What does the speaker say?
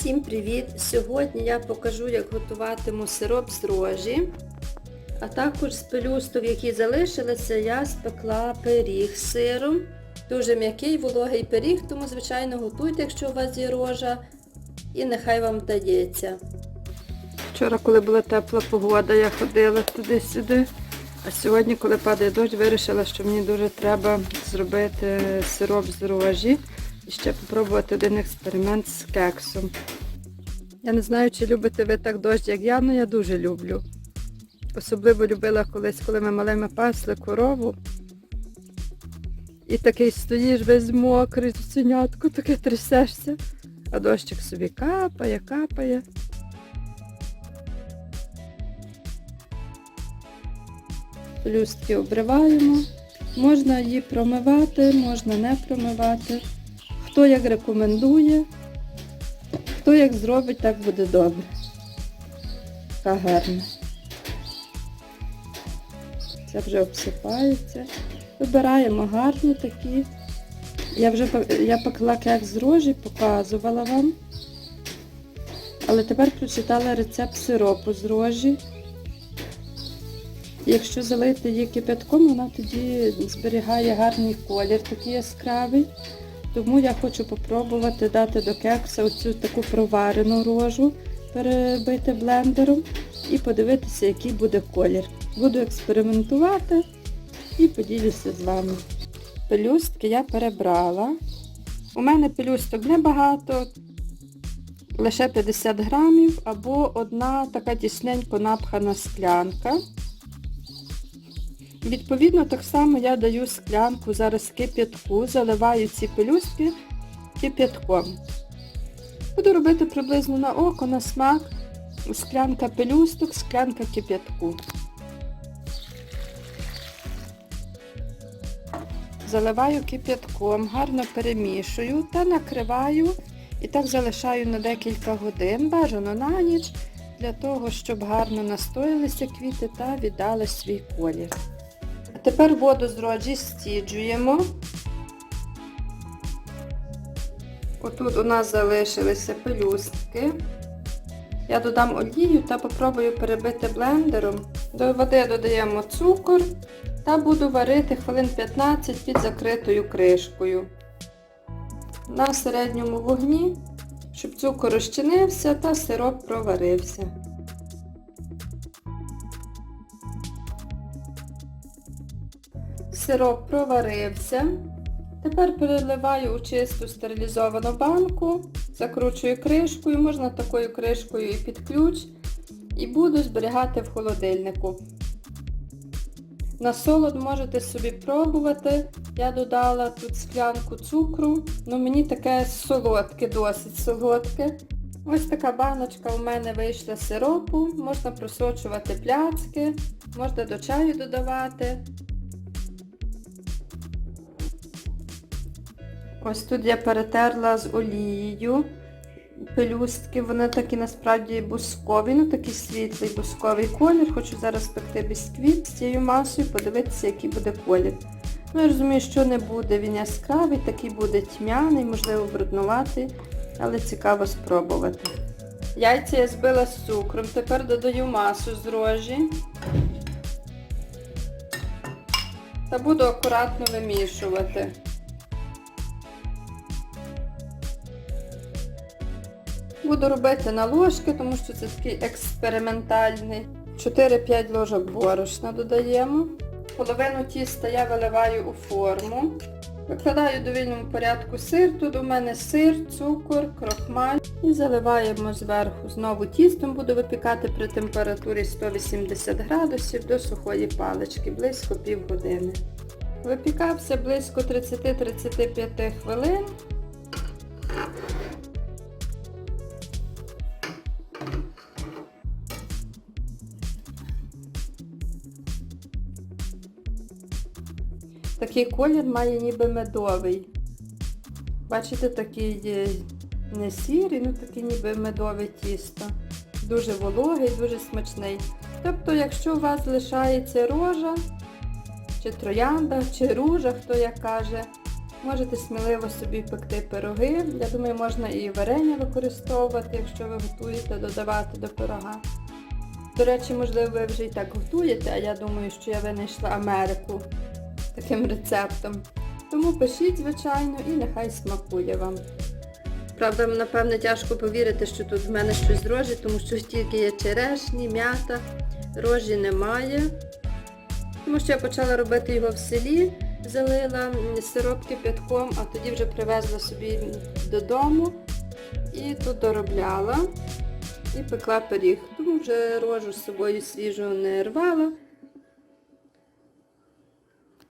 Всім привіт! Сьогодні я покажу, як готуватиму сироп з рожі. А також з пелюсток, які залишилися, я спекла пиріг з сиром. Дуже м'який, вологий пиріг, тому, звичайно, готуйте, якщо у вас є рожа. І нехай вам вдається. Вчора, коли була тепла погода, я ходила туди-сюди. А сьогодні, коли падає дощ, вирішила, що мені дуже треба зробити сироп з рожі і ще спробувати один експеримент з кексом. Я не знаю, чи любите ви так дощ, як я, але я дуже люблю. Особливо любила колись, коли ми малими пасли корову. І такий стоїш весь мокрий, цінятку, таке трясешся, а дощик собі капає, капає. Пелюстки обриваємо. Можна її промивати, можна не промивати. Хто як рекомендує, хто як зробить, так буде добре. Така гарна. Це вже обсипається. Вибираємо гарні такі. Я вже я пекла кекс з рожі, показувала вам. Але тепер прочитала рецепт сиропу з рожі. Якщо залити її кипятком, вона тоді зберігає гарний колір, такий яскравий. Тому я хочу попробувати дати до кекса оцю таку проварену рожу, перебити блендером і подивитися, який буде колір. Буду експериментувати і поділюся з вами. Пелюстки я перебрала. У мене пелюсток небагато, лише 50 грамів, або одна така тісненько напхана склянка. Відповідно, так само я даю склянку зараз кип'ятку, заливаю ці пелюстки кип'ятком. Буду робити приблизно на око, на смак. Склянка пелюсток, склянка кип'ятку. Заливаю кип'ятком, гарно перемішую та накриваю і так залишаю на декілька годин, бажано на ніч, для того, щоб гарно настоїлися квіти та віддали свій колір. Тепер воду з роджі стіджуємо. Отут у нас залишилися пелюстки. Я додам олію та попробую перебити блендером. До води додаємо цукор та буду варити хвилин 15 під закритою кришкою. На середньому вогні, щоб цукор розчинився та сироп проварився. Сироп проварився. Тепер переливаю у чисту стерилізовану банку, закручую кришкою, можна такою кришкою і під ключ, і буду зберігати в холодильнику. На солод можете собі пробувати. Я додала тут склянку цукру, ну мені таке солодке, досить солодке. Ось така баночка у мене вийшла сиропу, можна просочувати пляцки, можна до чаю додавати. Ось тут я перетерла з олією пелюстки, вони такі насправді бускові, ну такий світлий бусковий колір. Хочу зараз пекти бісквіт з цією масою, подивитися, який буде колір. Ну, я розумію, що не буде він яскравий, такий буде тьмяний, можливо, бруднуватий, але цікаво спробувати. Яйця я збила з цукром, тепер додаю масу з рожі. Та буду акуратно вимішувати. Буду робити на ложки, тому що це такий експериментальний. 4-5 ложок борошна додаємо. Половину тіста я виливаю у форму. Викладаю до вільному порядку сир. Тут у мене сир, цукор, крохмаль. І заливаємо зверху. Знову тістом буду випікати при температурі 180 градусів до сухої палички, близько півгодини. Випікався близько 30-35 хвилин. Такий колір має ніби медовий. Бачите, такий не сірий, ну такий ніби медове тісто. Дуже вологий, дуже смачний. Тобто, якщо у вас залишається рожа, чи троянда, чи ружа, хто як каже, Можете сміливо собі пекти пироги. Я думаю, можна і варення використовувати, якщо ви готуєте, додавати до пирога. До речі, можливо, ви вже і так готуєте, а я думаю, що я винайшла Америку таким рецептом. Тому пишіть, звичайно, і нехай смакує вам. Правда, напевне, тяжко повірити, що тут в мене щось рожі, тому що тільки є черешні, м'ята, рожі немає. Тому що я почала робити його в селі, залила сироп кипятком, а тоді вже привезла собі додому і тут доробляла і пекла пиріг. Тому вже рожу з собою свіжу не рвала.